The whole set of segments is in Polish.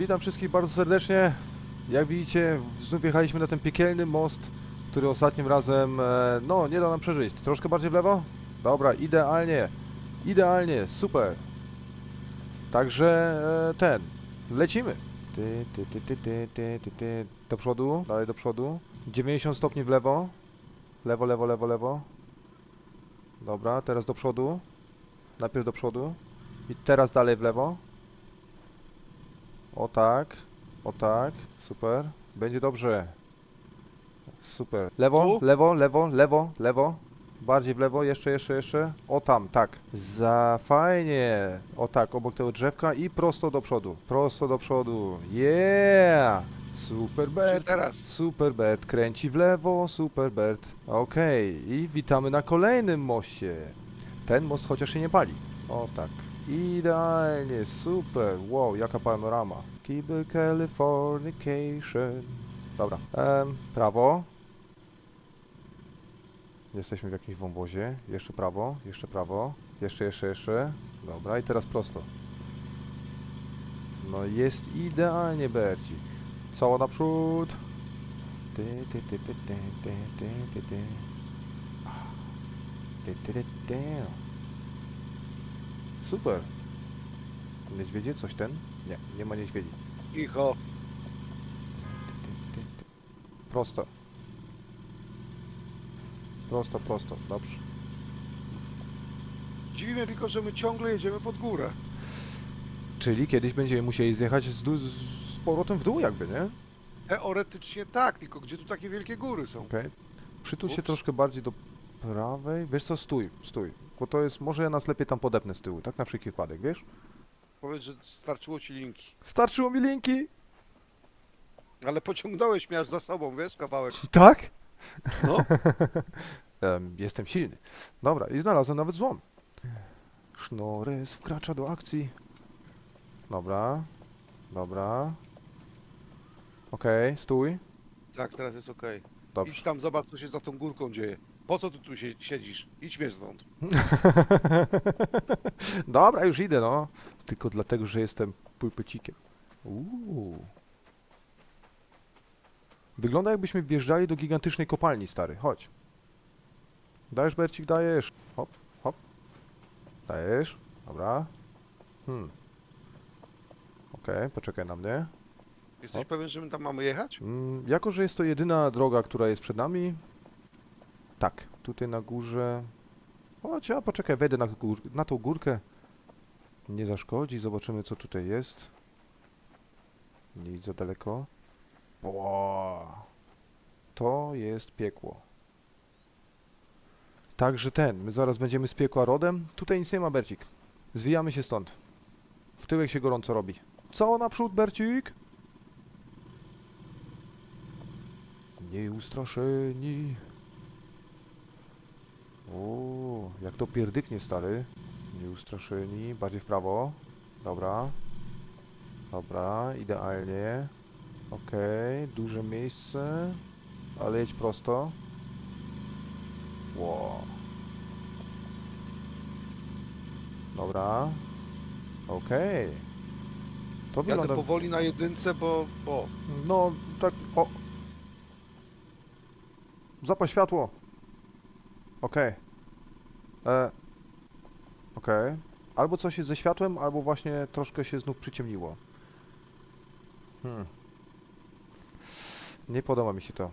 Witam wszystkich bardzo serdecznie. Jak widzicie, znów wjechaliśmy na ten piekielny most, który ostatnim razem, e, no, nie da nam przeżyć. Troszkę bardziej w lewo? Dobra, idealnie. Idealnie, super. Także e, ten, lecimy. Ty, ty, ty, ty, ty, ty, ty, ty. Do przodu, dalej do przodu. 90 stopni w lewo. Lewo, lewo, lewo, lewo. Dobra, teraz do przodu. Najpierw do przodu. I teraz dalej w lewo. O tak. O tak. Super. Będzie dobrze. Super. Lewo, Tu? lewo, lewo, lewo, lewo. Bardziej w lewo, jeszcze, jeszcze, jeszcze. O tam, tak. Za fajnie. O tak, obok tego drzewka i prosto do przodu. Prosto do przodu. Yeah! Super Bert. teraz? Super Bert kręci w lewo, Super Bert. Okej, i witamy na kolejnym moście. Ten most chociaż się nie pali. O tak. Idealnie, super. Wow, jaka panorama. Kibble Californication. Dobra, em, prawo. Jesteśmy w jakimś wąwozie. Jeszcze prawo, jeszcze prawo. Jeszcze, jeszcze, jeszcze. Dobra, i teraz prosto. No jest idealnie, Bercik. Cała naprzód. Ty, ty, ty, ty, ty, ty, ty, ty, ty. Ah. Ty, ty, ty, ty. Super. Niedźwiedzie? Coś ten? Nie, nie ma niedźwiedzi. Cicho. Prosto. Prosto, prosto. Dobrze. Dziwi mnie tylko, że my ciągle jedziemy pod górę. Czyli kiedyś będziemy musieli zjechać z, dół- z powrotem w dół jakby, nie? Teoretycznie tak, tylko gdzie tu takie wielkie góry są? Okej. Przytul się Ups. troszkę bardziej do prawej. Wiesz co, stój, stój. Bo to jest, może ja nas lepiej tam podepnę z tyłu, tak na wszelki wypadek, wiesz? Powiedz, że starczyło ci linki. Starczyło mi linki! Ale pociągnąłeś mnie aż za sobą, wiesz, kawałek. Tak? No. Em, jestem silny. Dobra, i znalazłem nawet złom. Sznores wkracza do akcji. Dobra. Dobra. Okej, stój. Tak, teraz jest okej. Dobrze. Idź tam, zobacz, co się za tą górką dzieje. Po co ty tu siedzisz? Idź mnie stąd. Dobra, już idę, no. Tylko dlatego, że jestem pulpecikiem. Uuu. Wygląda jakbyśmy wjeżdżali do gigantycznej kopalni, stary. Chodź. Dajesz, Bercik, dajesz. Hop, hop. Dajesz. Dobra. Hmm. Okej, poczekaj na mnie. Jesteś O. pewien, że my tam mamy jechać? Mm, jako, że jest to jedyna droga, która jest przed nami, tak, tutaj na górze. Chodź, ja poczekaj, wejdę na, gór, na tą górkę. Nie zaszkodzi, zobaczymy co tutaj jest. Nie idź za daleko. Ło. To jest piekło. Także ten, my zaraz będziemy z piekła rodem. Tutaj nic nie ma, Bercik. Zwijamy się stąd. W tyłek się gorąco robi. Co naprzód, Bercik? Nieustraszeni. O, jak to pierdyknie, stary. Nieustraszeni. Bardziej w prawo. Dobra. Dobra, idealnie. Okej, duże miejsce. Ale jedź prosto. Ło. Dobra. Okej. To Jadę wygląda... powoli na jedynce, bo... bo. No, tak, o. Zapal światło. Okej. E. Okej. Albo coś jest ze światłem, albo właśnie troszkę się znów przyciemniło. Hmm. Nie podoba mi się to.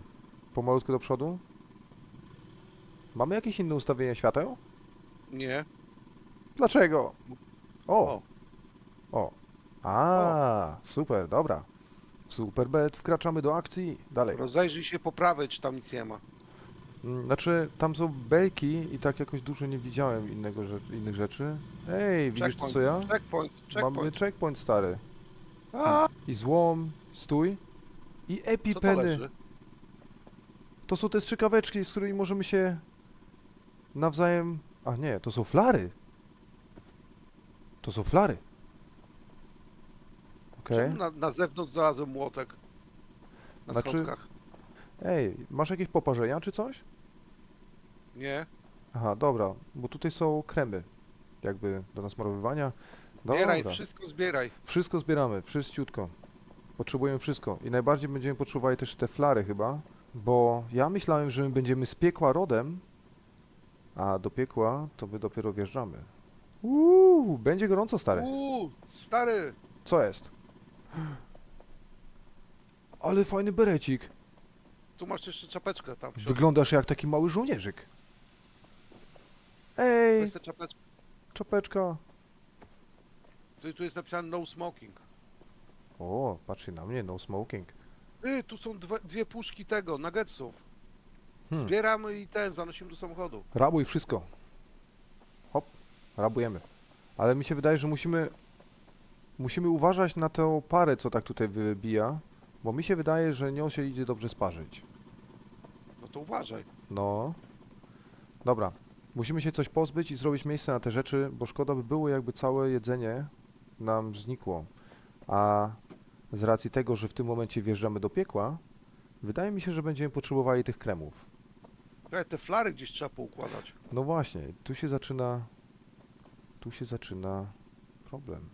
Pomalutku do przodu. Mamy jakieś inne ustawienie świateł? Nie. Dlaczego? O! O. O. A, super, dobra. Super bet, wkraczamy do akcji. Dalej. Rozejrzyj się po prawej, czy tam nic nie ma. Mm, Znaczy, tam są belki i tak jakoś dużo nie widziałem innego innych rzeczy. Ej, widzisz to Checkpoint. co ja? Checkpoint, Mamy checkpoint. checkpoint stary. A, I złom, stój. I co to epipeny. leży? To są te strzykaweczki, z którymi możemy się nawzajem... A nie, to są flary. To są flary. Okej. Czemu na, na zewnątrz znalazłem młotek? Na Znaczy- schodkach. Ej, masz jakieś poparzenia czy coś? Nie. Aha, dobra, bo tutaj są kremy. Jakby do nasmarowywania. Zbieraj, Dobra. wszystko zbieraj. Wszystko zbieramy, wszyściutko. Potrzebujemy wszystko. I najbardziej będziemy potrzebowali też te flary chyba, bo ja myślałem, że my będziemy z piekła rodem, a do piekła to my dopiero wjeżdżamy. Uuu, będzie gorąco, stary. Uuu, stary! Co jest? Ale fajny berecik. Tu masz jeszcze czapeczkę tam w środku. Wyglądasz jak taki mały żołnierzyk. Ej, czapeczkę. czapeczka. Tu, tu jest napisane no smoking. O, patrzcie na mnie, no smoking. Ty, tu są dwa, dwie puszki tego, nuggetsów. Hmm. Zbieramy i ten, zanosimy do samochodu. Rabuj wszystko. Hop, rabujemy. Ale mi się wydaje, że musimy musimy uważać na tę parę, co tak tutaj wybija, bo mi się wydaje, że nią się idzie dobrze sparzyć. To uważaj. No. Dobra. Musimy się coś pozbyć i zrobić miejsce na te rzeczy, bo szkoda by było, jakby całe jedzenie nam znikło. A z racji tego, że w tym momencie wjeżdżamy do piekła, wydaje mi się, że będziemy potrzebowali tych kremów. Ej, te flary gdzieś trzeba poukładać. No właśnie, tu się zaczyna. Tu się zaczyna problem.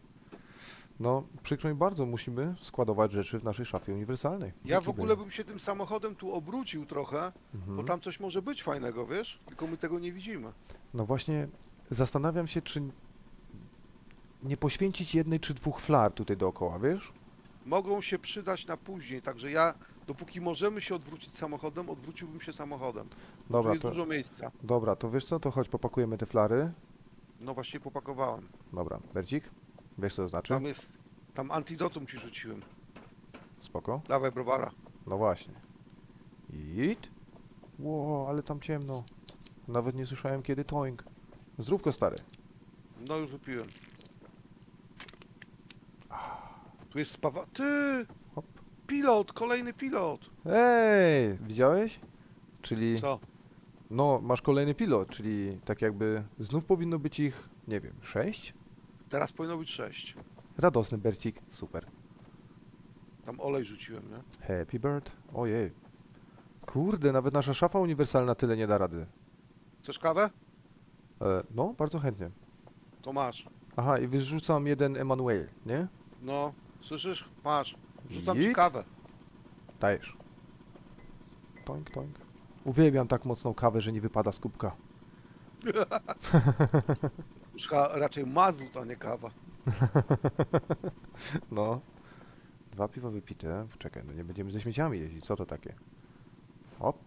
No, przykro mi bardzo, musimy składować rzeczy w naszej szafie uniwersalnej. Ja w ogóle bym się tym samochodem tu obrócił trochę, Mhm. bo tam coś może być fajnego, wiesz? Tylko my tego nie widzimy. No właśnie, zastanawiam się, czy nie poświęcić jednej czy dwóch flar tutaj dookoła, wiesz? Mogą się przydać na później, także ja, dopóki możemy się odwrócić samochodem, odwróciłbym się samochodem. tu Dobra, jest to, dużo miejsca. dobra, to wiesz co, to chodź popakujemy te flary. No właśnie popakowałem. Dobra, Bercik, wiesz co to znaczy? Tam jest, tam antidotum ci rzuciłem. Spoko. Dawaj browara. No właśnie. It? Ło, ale tam ciemno. Nawet nie słyszałem kiedy toing. Zdrówko stary. No już wypiłem. Tu jest spawa... Ty! Hop. Pilot, kolejny pilot. Ej, widziałeś? Czyli, Co? no, masz kolejny pilot, czyli tak jakby znów powinno być ich, nie wiem, sześć? Teraz powinno być sześć. Radosny Bercik, super. Tam olej rzuciłem, nie? Happy Bird, ojej. Kurde, nawet nasza szafa uniwersalna tyle nie da rady. Chcesz kawę? E, no, bardzo chętnie. To masz. Aha, i wyrzucam jeden Emanuel, nie? No, słyszysz? Masz. Rzucam ci Jit. kawę. Dajesz. Toink, toink. Uwielbiam tak mocną kawę, że nie wypada z kubka. Już chyba raczej mazut, a nie kawa. No. Dwa piwa wypite. Czekaj, no nie będziemy ze śmieciami jeździć. Co to takie? Hop.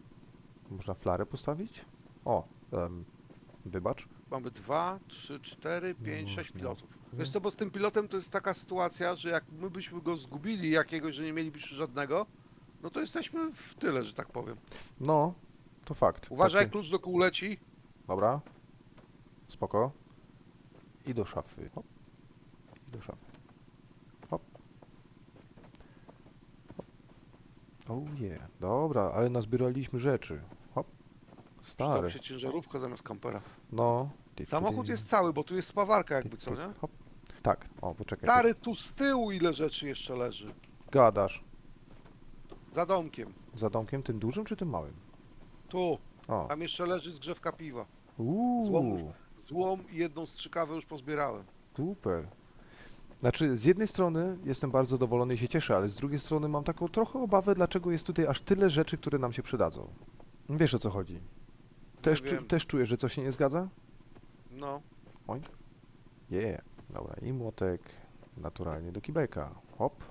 Można flarę postawić? O, em, wybacz. Mamy dwa, trzy, cztery, pięć, No, sześć no. pilotów. Wiesz co, bo z tym pilotem to jest taka sytuacja, że jak my byśmy go zgubili jakiegoś, że nie mielibyśmy żadnego, no to jesteśmy w tyle, że tak powiem. No, to fakt. Uważaj, Takie- klucz do kół leci. Dobra. Spoko. I do szafy. Hop. I do szafy. Hop. Hop. Oh yeah. Dobra, ale nazbieraliśmy rzeczy. Hop. Przydał Stary. się ciężarówka zamiast kampera. No. Ty, Samochód ty. jest cały, bo tu jest spawarka Ty, jakby, co ty. nie? Hop. Tak. O, poczekaj. Stary, tu z tyłu ile rzeczy jeszcze leży. Gadasz. Za domkiem. Za domkiem tym dużym czy tym małym? Tu. O. Tam jeszcze leży zgrzewka piwa. Uuu. Złom. Złom i jedną strzykawę już pozbierałem. Super. Znaczy, z jednej strony jestem bardzo zadowolony i się cieszę, ale z drugiej strony mam taką trochę obawę, dlaczego jest tutaj aż tyle rzeczy, które nam się przydadzą. Wiesz o co chodzi. Też, czu- wiem. też czujesz, że coś się nie zgadza? No. Oink. Yeah. Dobra, i młotek naturalnie do kibelka. Hop.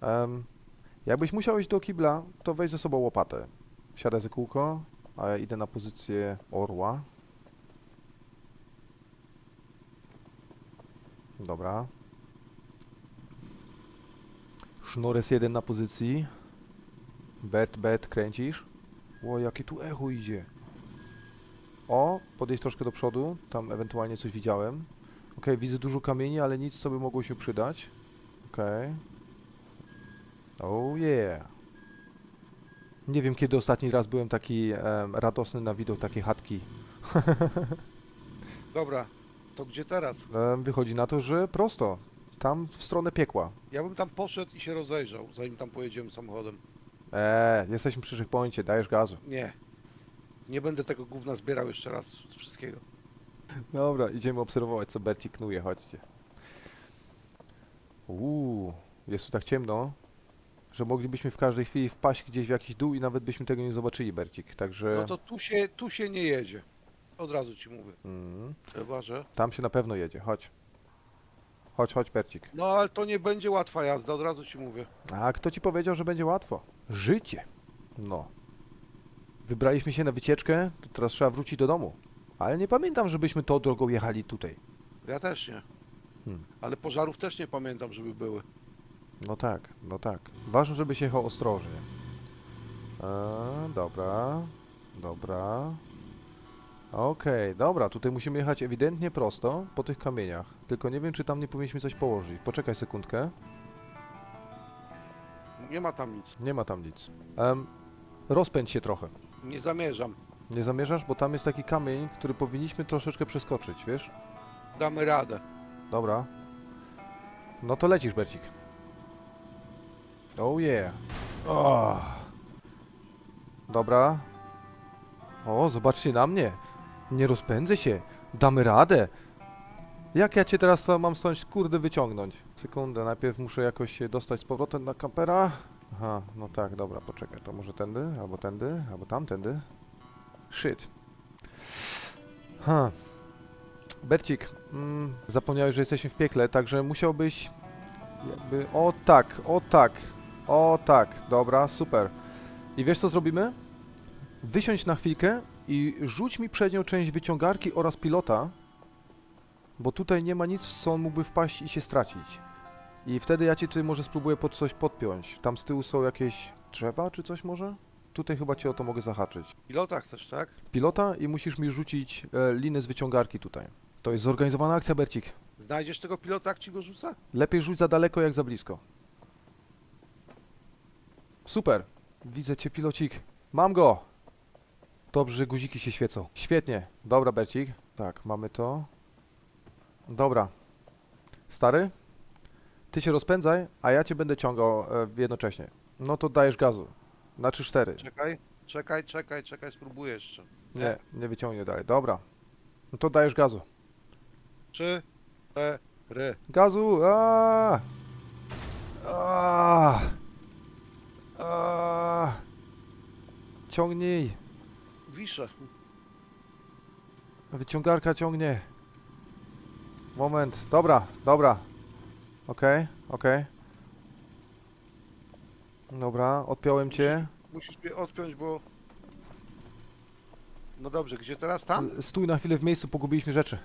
Em, jakbyś musiał iść do kibla, to weź ze sobą łopatę. Siadaj za kółko, a ja idę na pozycję orła. Dobra. Sznores jeden na pozycji. Bet, bet, kręcisz. Ło, jakie tu echo idzie. O, podejść troszkę do przodu, tam ewentualnie coś widziałem. Okej, widzę dużo kamieni, ale nic, co by mogło się przydać. Okej. Oh yeah. Nie wiem, kiedy ostatni raz byłem taki em, radosny na widok takiej chatki. Dobra. To gdzie teraz? Wychodzi na to, że prosto. Tam w stronę piekła. Ja bym tam poszedł i się rozejrzał, zanim tam pojedziemy samochodem. Eee, jesteśmy przy checkpoincie, dajesz gazu. Nie. Nie będę tego gówna zbierał jeszcze raz wszystkiego. Dobra, idziemy obserwować, co Berci knuje, chodźcie. Uuu, jest tu tak ciemno, że moglibyśmy w każdej chwili wpaść gdzieś w jakiś dół i nawet byśmy tego nie zobaczyli, Bercik. Także No to tu się, tu się nie jedzie. Od razu ci mówię. mm, Chyba, że... tam się na pewno jedzie. Chodź. Chodź, chodź, Bercik. No ale to nie będzie łatwa jazda, od razu ci mówię. A kto ci powiedział, że będzie łatwo? Życie. No. Wybraliśmy się na wycieczkę, to teraz trzeba wrócić do domu. Ale nie pamiętam, żebyśmy tą drogą jechali tutaj. Ja też nie. Hmm. Ale pożarów też nie pamiętam, żeby były. No tak, no tak. Ważne, żeby się jechał ostrożnie. E, dobra, dobra. Okej, dobra, tutaj musimy jechać ewidentnie prosto po tych kamieniach. Tylko nie wiem, czy tam nie powinniśmy coś położyć. Poczekaj sekundkę. Nie ma tam nic. Nie ma tam nic. Em, rozpędź się trochę. Nie zamierzam. Nie zamierzasz? Bo tam jest taki kamień, który powinniśmy troszeczkę przeskoczyć, wiesz? Damy radę. Dobra. No to lecisz, Bercik. Oh yeah. Oh. Dobra. O, zobaczcie na mnie. Nie rozpędzę się. Damy radę. Jak ja cię teraz mam stąd, kurde, wyciągnąć? Sekundę, najpierw muszę jakoś się dostać z powrotem na kampera. Aha, no tak, dobra, poczekaj, to może tędy, albo tędy, albo tamtędy. Shit. Ha. Bercik, mm, zapomniałeś, że jesteśmy w piekle, także musiałbyś jakby... O tak, o tak, o tak, dobra, super. I wiesz co zrobimy? Wysiądź na chwilkę i rzuć mi przednią część wyciągarki oraz pilota, bo tutaj nie ma nic, w co on mógłby wpaść i się stracić. I wtedy ja ci tutaj może spróbuję pod coś podpiąć. Tam z tyłu są jakieś drzewa czy coś może? Tutaj chyba cię o to mogę zahaczyć Pilota chcesz, tak? pilota i musisz mi rzucić e, linę z wyciągarki tutaj. To jest zorganizowana akcja, Bercik. Znajdziesz tego pilota, jak ci go rzucę? Lepiej rzuć za daleko, jak za blisko. Super. Widzę cię, pilocik. Mam go. Dobrze, guziki się świecą. Świetnie. Dobra, Bercik. Tak, mamy to. Dobra. Stary, ty się rozpędzaj, a ja cię będę ciągał e, jednocześnie. No to dajesz gazu. Na 3-4. Czekaj, czekaj, czekaj, czekaj, spróbuję jeszcze. Nie, nie wyciągnie dalej. Dobra. No to dajesz gazu. Trzy, cztery. Gazu! A! A! A! Ciągnij! Wiszę. Wyciągarka ciągnie. Moment. Dobra, dobra. Okej, okej. Dobra, odpiąłem cię. Musisz mnie odpiąć, bo... No dobrze, gdzie teraz? Tam? Stój na chwilę w miejscu, pogubiliśmy rzeczy.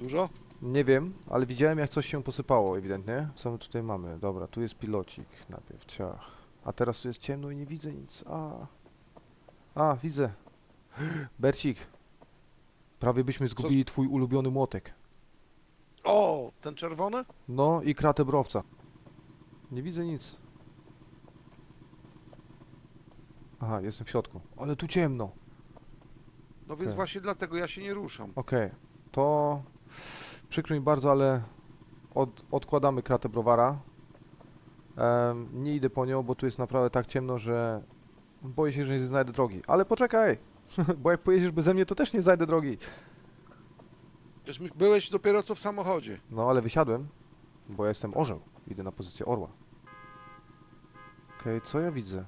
Dużo? Nie wiem, ale widziałem jak coś się posypało ewidentnie. Co my tutaj mamy? Dobra, tu jest pilocik najpierw, ciach. A teraz tu jest ciemno i nie widzę nic. A, A widzę. Bercik. Prawie byśmy zgubili twój ulubiony młotek. O, ten czerwony? No i kratę browca. Nie widzę nic. Aha, jestem w środku. Ale tu ciemno. No więc właśnie dlatego ja się nie ruszam. Okej, to przykro mi bardzo, ale od, odkładamy kratę browara. Em, nie idę po nią, bo tu jest naprawdę tak ciemno, że boję się, że nie znajdę drogi. Ale poczekaj, bo jak pojedziesz beze mnie, to też nie znajdę drogi. Przecież my- byłeś dopiero co w samochodzie. No ale wysiadłem, bo ja jestem orzeł. Idę na pozycję orła. Okej, co ja widzę?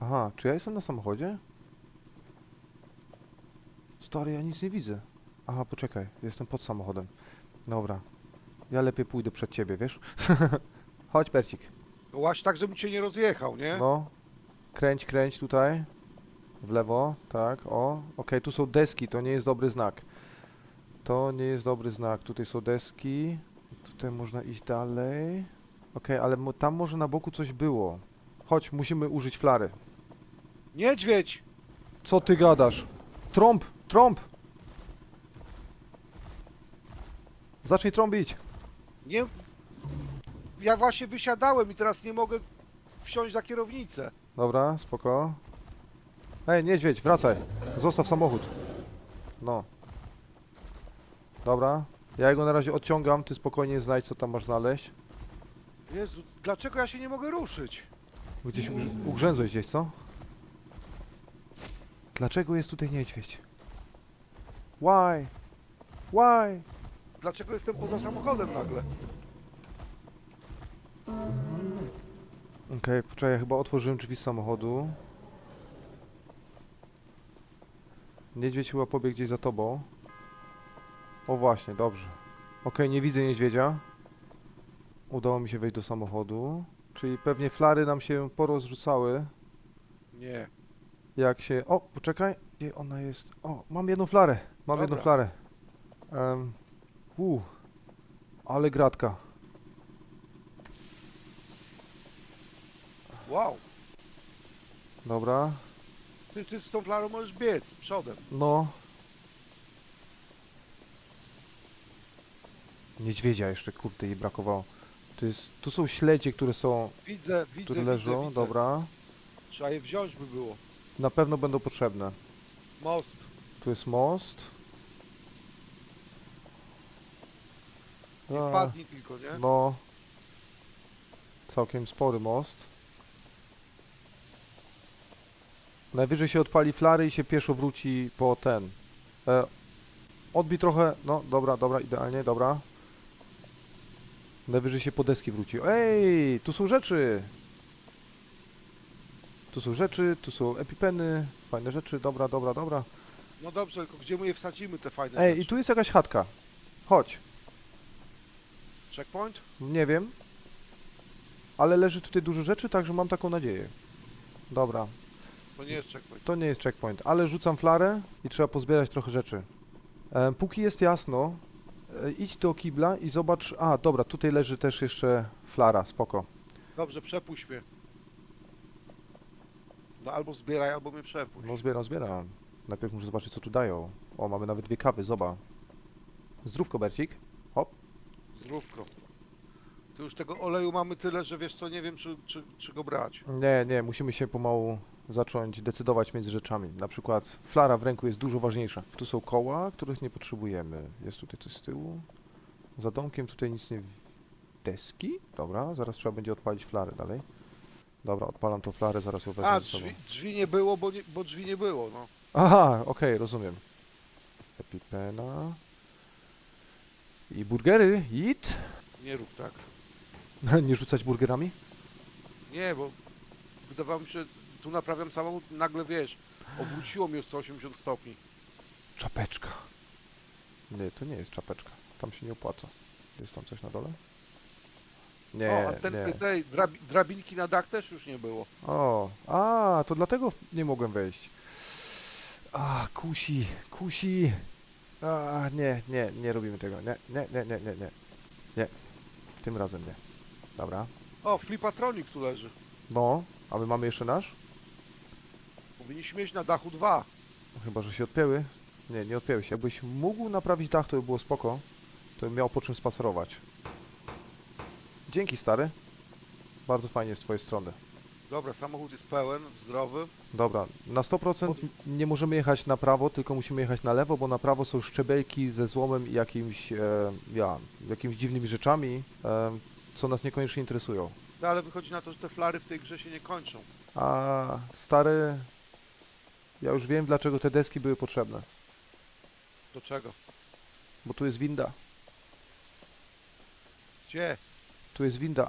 Aha, czy ja jestem na samochodzie? Stary, ja nic nie widzę. Aha, poczekaj, jestem pod samochodem. Dobra. Ja lepiej pójdę przed ciebie, wiesz? Chodź, Percik. Łaś tak, żebym cię nie rozjechał, nie? No. Kręć, kręć tutaj. W lewo, tak, o. Okej, tu są deski, to nie jest dobry znak. To nie jest dobry znak. Tutaj są deski. Tutaj można iść dalej. Okej, ale mo- tam może na boku coś było. Chodź, musimy użyć flary. Niedźwiedź! Co ty gadasz? Trąb, trąb! Zacznij trąbić. Nie... Ja właśnie wysiadałem i teraz nie mogę wsiąść za kierownicę. Dobra, spoko. Ej, niedźwiedź, wracaj. Zostaw samochód. No. Dobra. Ja go na razie odciągam, ty spokojnie znajdź, co tam masz znaleźć. Jezu, dlaczego ja się nie mogę ruszyć? Gdzieś ugrz ugrzęzłeś gdzieś, co? Dlaczego jest tutaj niedźwiedź? Why? Why? Dlaczego jestem poza samochodem nagle? Okej, poczekaj, ja chyba otworzyłem drzwi z samochodu. Niedźwiedź chyba pobiegł gdzieś za tobą. O właśnie, dobrze. Okej, nie widzę niedźwiedzia. Udało mi się wejść do samochodu. Czyli pewnie flary nam się porozrzucały. Nie. Jak się... O, poczekaj. Gdzie ona jest? O, mam jedną flarę. Mam jedną Dobra. flarę. Um, ale gratka. Wow. Dobra. Ty, ty z tą flarą możesz biec przodem. No. Niedźwiedzia jeszcze, kurde, jej brakowało. To jest, tu są śledzie, które są, Widzę, widzę, które widzę, leżą, widzę. dobra. Trzeba je wziąć by było. Na pewno będą potrzebne. Most. Tu jest most. Nie A, wpadnij tylko, nie? No. Całkiem spory most. Najwyżej się odpali flary i się pieszo wróci po ten. E, odbij trochę. No, dobra, dobra, idealnie, dobra. Najwyżej się po deski wróci. Ej, tu są rzeczy! Tu są rzeczy, tu są epipeny, fajne rzeczy, dobra, dobra, dobra. No dobrze, tylko gdzie my je wsadzimy te fajne Ej, i rzeczy? tu jest jakaś chatka. Chodź. Checkpoint? Nie wiem. Ale leży tutaj dużo rzeczy, także mam taką nadzieję. Dobra, To nie jest checkpoint. to nie jest checkpoint, ale rzucam flarę i trzeba pozbierać trochę rzeczy. E, póki jest jasno, e, idź do kibla i zobacz. A, dobra, tutaj leży też jeszcze flara, spoko. Dobrze, przepuść mnie. No albo zbieraj, albo mnie przepuść. No zbieram, zbieram. Najpierw muszę zobaczyć, co tu dają. O, mamy nawet dwie kawy, zoba. Zdrówko, Bercik. Zdrówko. Tu już tego oleju mamy tyle, że wiesz co, nie wiem czy, czy, czy go brać. Nie, nie, musimy się pomału zacząć decydować między rzeczami. Na przykład flara w ręku jest dużo ważniejsza. Tu są koła, których nie potrzebujemy. Jest tutaj coś z tyłu. Za domkiem tutaj nic nie... Deski? Dobra, zaraz trzeba będzie odpalić flarę dalej. Dobra, odpalam tą flarę, zaraz ją wezmę A, ze sobą. drzwi, drzwi nie było, bo, nie, bo drzwi nie było, no. Aha, okej, rozumiem. Epipena. I burgery, eat. Nie rób tak. nie rzucać burgerami? Nie, bo wydawało mi się, tu naprawiam samochód, nagle wiesz, obróciło mnie o 180 stopni. Czapeczka. Nie, to nie jest czapeczka. Tam się nie opłaca. Jest tam coś na dole? Nie, o, a ten, nie. tej drabi, drabinki na dach też już nie było. O, a, to dlatego nie mogłem wejść. A, kusi, kusi. A, nie, nie, nie robimy tego. Nie, nie, nie, nie, nie, nie. Nie. Tym razem nie. Dobra. O, flipatronik tu leży. No, a my mamy jeszcze nasz? Powinniśmy mieć na dachu dwa. No, Chyba, że się odpięły. Nie, nie odpięły się. Jakbyś mógł naprawić dach, to by było spoko. To bym miał po czym spacerować. Dzięki, stary. Bardzo fajnie z twojej strony. Dobra, samochód jest pełen, zdrowy. Dobra, na 100% nie możemy jechać na prawo, tylko musimy jechać na lewo, bo na prawo są szczebelki ze złomem i jakimś, e, ja, jakimiś dziwnymi rzeczami, e, co nas niekoniecznie interesują. No ale wychodzi na to, że te flary w tej grze się nie kończą. A stary, ja już wiem, dlaczego te deski były potrzebne. Do czego? Bo tu jest winda. Gdzie? Tu jest winda.